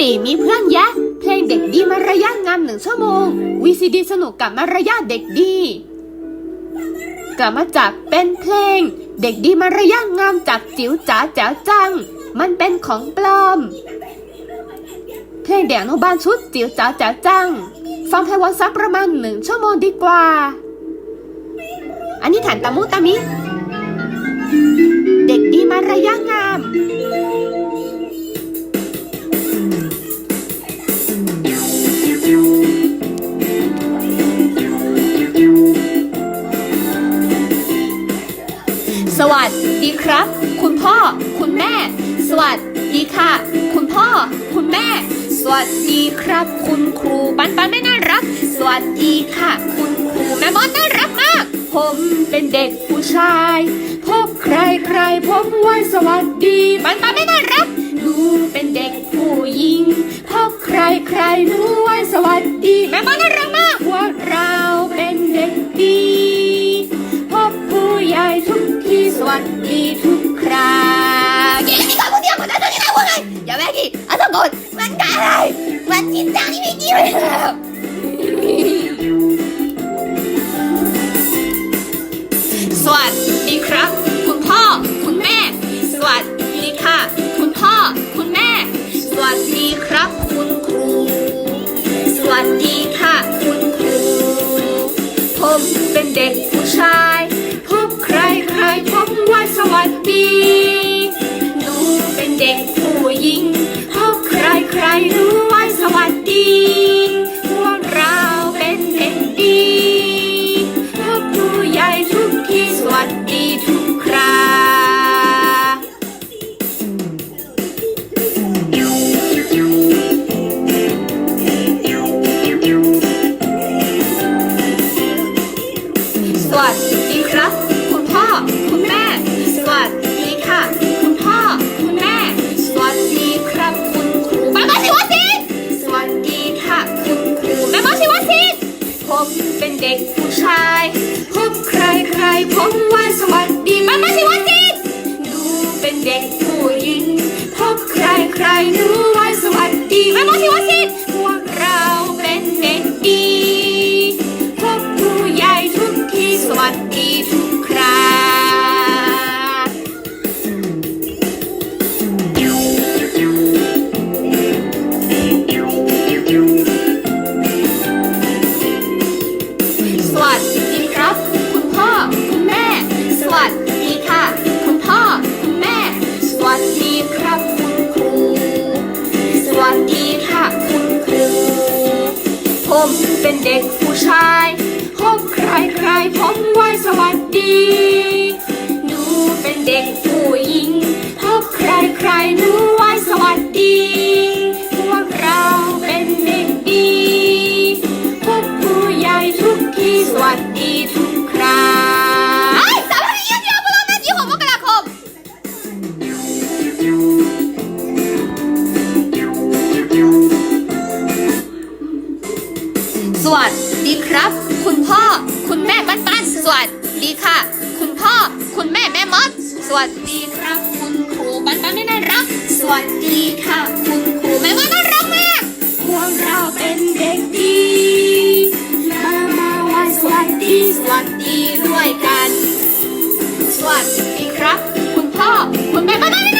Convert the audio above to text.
ติมีเพื่อนแยะ เพลงเด็กดีมารยาทงามหนึ่งชั่วโมง VCD สนุกกับมารยาทเด็กดีกลับมาจากเป็นเพลง เด็กดีมารยาทงามจากจิ๋วจ๋าแจ๋วจัง มันเป็นของปลอม เพลงเด็กอนุบาลชุดจิ๋วจ๋าแจ๋วจัง ฟังเพลงวันสักประมาณหนึ่งชั่วโมงดีกว่า อันนี้ฐานตามุตามิ เด็กดีมารยาทงาม สวัสดีครับ คุณพ่อ คุณแม่ สวัสดีค่ะ คุณพ่อ คุณแม่ สวัสดีครับ คุณครูปันปันไม่น่ารัก สวัสดีค่ะ คุณครูแม่มดน่ารักมาก ผมเป็นเด็กผู้ชาย พบใครใครผมไหว้สวัสดีปันปันไม่น่ารักหนูเป็นเด็กผู้หญิง พบใครใครหนูไหว้สวัสดีแม่มดน่ารักมาก ที่สวัสดีทุกคราเก่งที่สุดคนเดียวคนนั้นคนนี้นะว่าไงอย่าแม่กี่อาสกดมันกะอะไร มันจริงจังที่ไม่กี่เลย สวัสดีครับ คุณพ่อ คุณแม่ สวัสดีค่ะ คุณพ่อ คุณแม่ สวัสดีครับ คุณครูแม่มาชิวสินสวัสดีค่ะ คุณครูแม่มาชิวสินผมเป็นเด็กผู้ชาย พบใครใครผมว่าสวัสดีแม่มาชิวสินหนูเป็นเด็กผู้หญิง พบใครใครหนูว่าสวัสดีแม่ ผมเป็นเด็กผู้ชายพบใครใครผมไหวสวัสดี หนูเป็นเด็กผู้หญิงพบใครใครหนูไหวสวัสดี พวกเราเป็นเด็กดีพบผู้ใหญ่ทุกที่สวัสดีทุก ดีครับ คุณพ่อ คุณแม่บ้านบ้านสวัสดีค่ะ คุณพ่อ คุณแม่แม่มด สวัสดีครับ คุณครูบ้านบ้านไม่ม่รัก สวัสดีค่ะ คุณครูแม่มดาน่ารักมากพวกเราเป็นเด็กดีมามาวันสวัสดีสวัสดีด้วยกัน สวัสดีครับ คุณพ่อ คุณแม่บ้านบ้าน